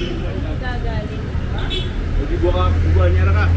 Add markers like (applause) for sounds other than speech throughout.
Gagaling. Jadi buka buka nyara kah?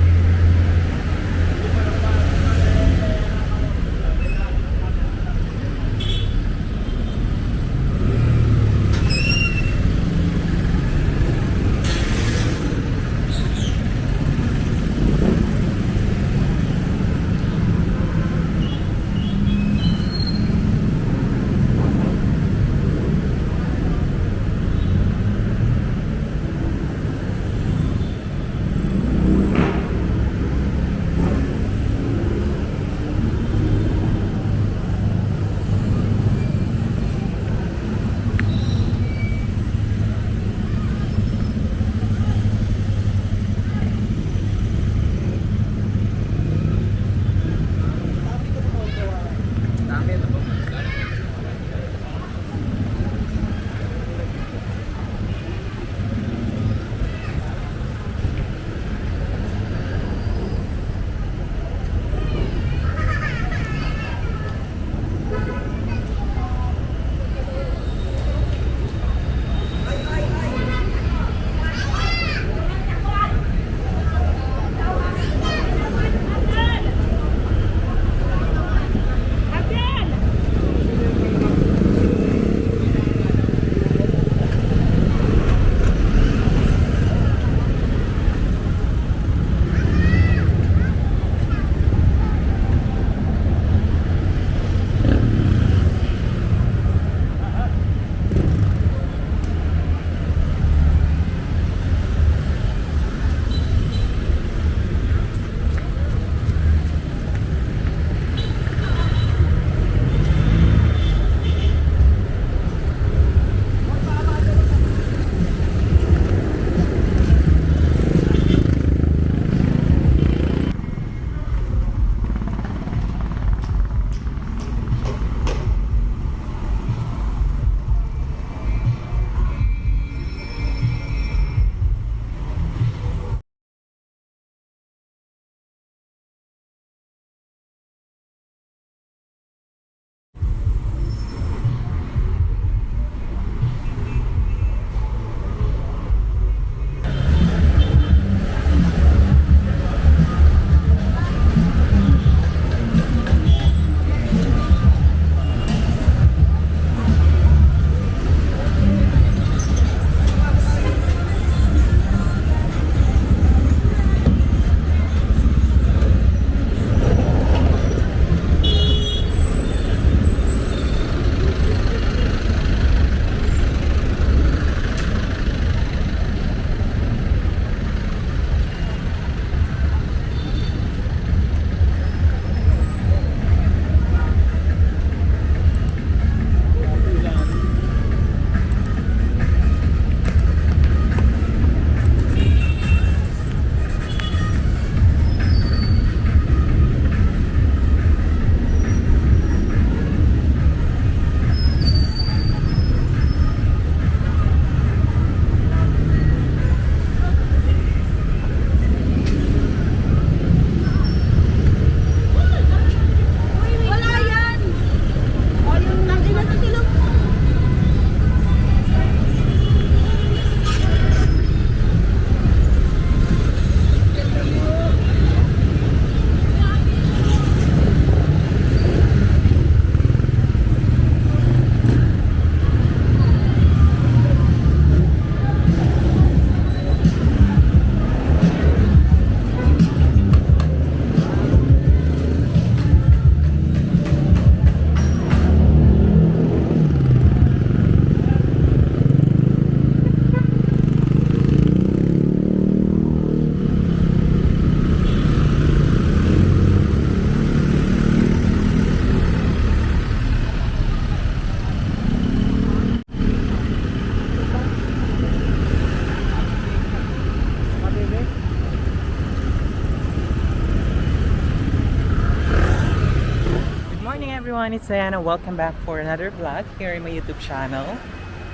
Everyone, it's Diana. Welcome back for another vlog here in my YouTube channel.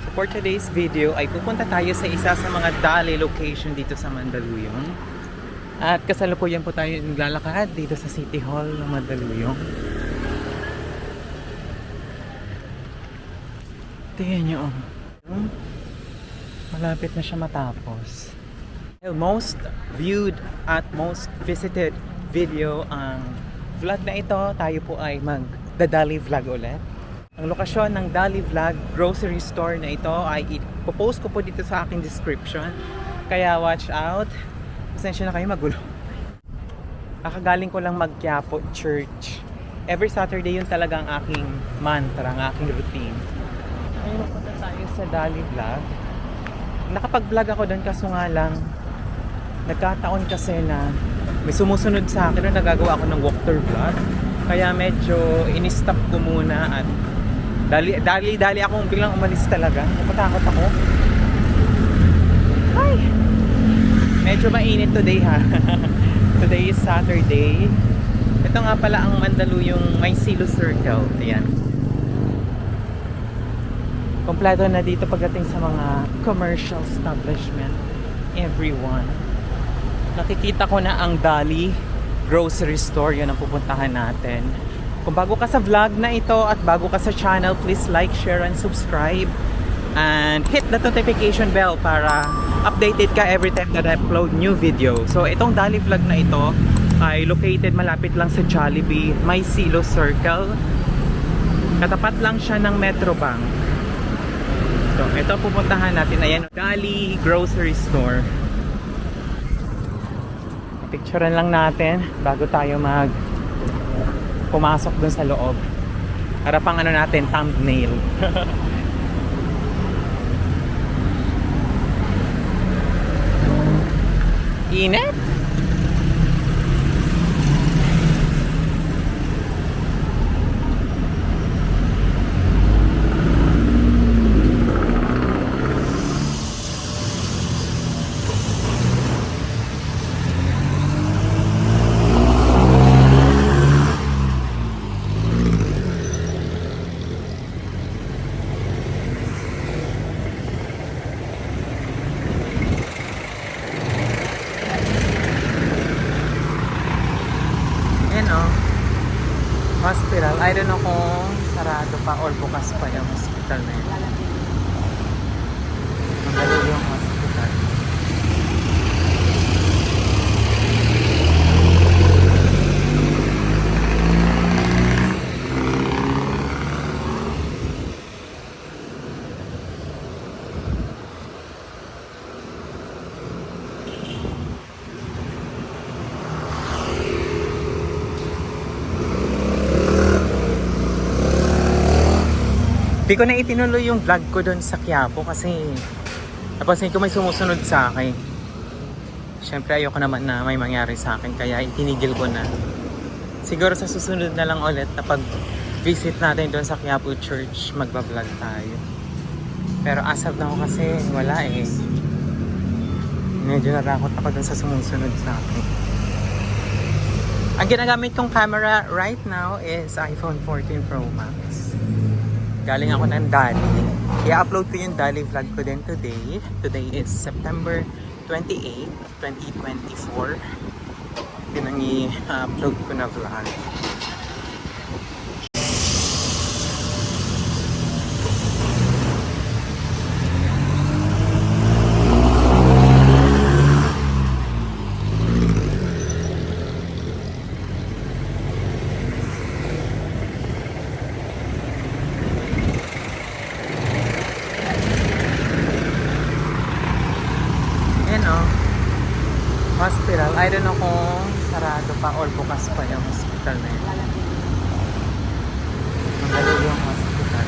So for today's video ay pupunta tayo sa isa sa mga dali location dito sa Mandaluyong. At kasalukuyan po tayo naglalakad dito sa City Hall ng Mandaluyong. Tingnan nyo. oh. Malapit na siya matapos. Most viewed at most visited video ang vlog na ito. Tayo po ay mag-Dali vlog ulit. Ang lokasyon ng Dali Vlog grocery store na ito ay ipopost ko po dito sa aking description. Kaya watch out. Pasensya na kayo magulo. Kakagaling ko lang mag-Quiapo Church. Every Saturday yun talaga ang aking mantra, ang aking routine. Ngayon punta tayo sa Dali Vlog. Nakapag-vlog ako doon kaso nga lang nagkataon kasi na may sumusunod sa akin na nagagawa ako ng walkthrough vlog. Kaya medyo in-stop ko muna at dali, dali, dali akong biglang umalis talaga. Napatakot ako. Ay! Medyo mainit today ha. (laughs) today is Saturday. Ito nga pala ang Mandaluyong May Silo Circle. Ayan. Kompleto na dito pagdating sa mga commercial establishment. Everyone. Nakikita ko na ang Dali grocery store. Yun ang pupuntahan natin. Kung bago ka sa vlog na ito at bago ka sa channel, please like, share, and subscribe. And hit the notification bell para updated ka every time that I upload new video. So itong Dali vlog na ito ay located malapit lang sa Jollibee, May Silo Circle. Katapat lang siya ng Metro Bank. So, ito pupuntahan natin. Ayan, Dali Grocery Store. Picturean lang natin bago tayo mag pumasok dun sa loob. Para pang ano natin, thumbnail. (laughs) Init? Yan o. Hospital. I don't know kung sarado pa or bukas pa yung hospital na yun. Ang galing yung hospital. Di ko na itinuloy yung vlog ko doon sa Quiapo kasi napansin ko may sumusunod sa akin. Siyempre ayoko naman na may mangyari sa akin kaya itinigil ko na. Siguro sa susunod na lang ulit na pag visit natin doon sa Quiapo Church, magbablog tayo. Pero as of now kasi wala eh. Medyo natakot ako doon sa sumusunod sa akin. Ang ginagamit kong camera right now is iPhone 14 Pro Max. Galing ako ng Dali. I-upload ko yung Dali vlog ko din today. Today is September 28, 2024. Yun ang i-upload ko na vlog. Ayan o. Hospital. I don't know kung sarado pa or bukas pa yung hospital na yun. Ang yung hospital.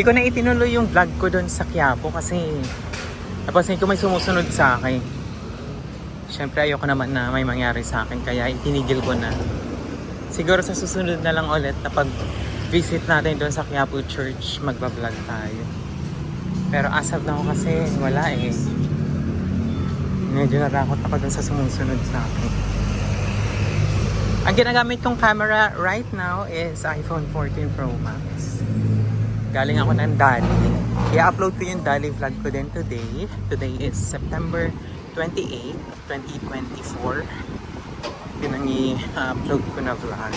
Di ko na itinuloy yung vlog ko doon sa Quiapo kasi Napansin ko may sumusunod sa akin. Siyempre ayoko naman na may mangyari sa akin kaya itinigil ko na. Siguro sa susunod na lang ulit na pag visit natin doon sa Quiapo Church, magbablog tayo. Pero as of now kasi wala eh. Medyo natakot ako dun sa sumusunod sa akin. Ang ginagamit kong camera right now is iPhone 14 Pro Max. Galing ako ng Dali. I-upload ko yung Dali vlog ko din today. Today is September 28, 2024. Yun ang i-upload ko na vlog.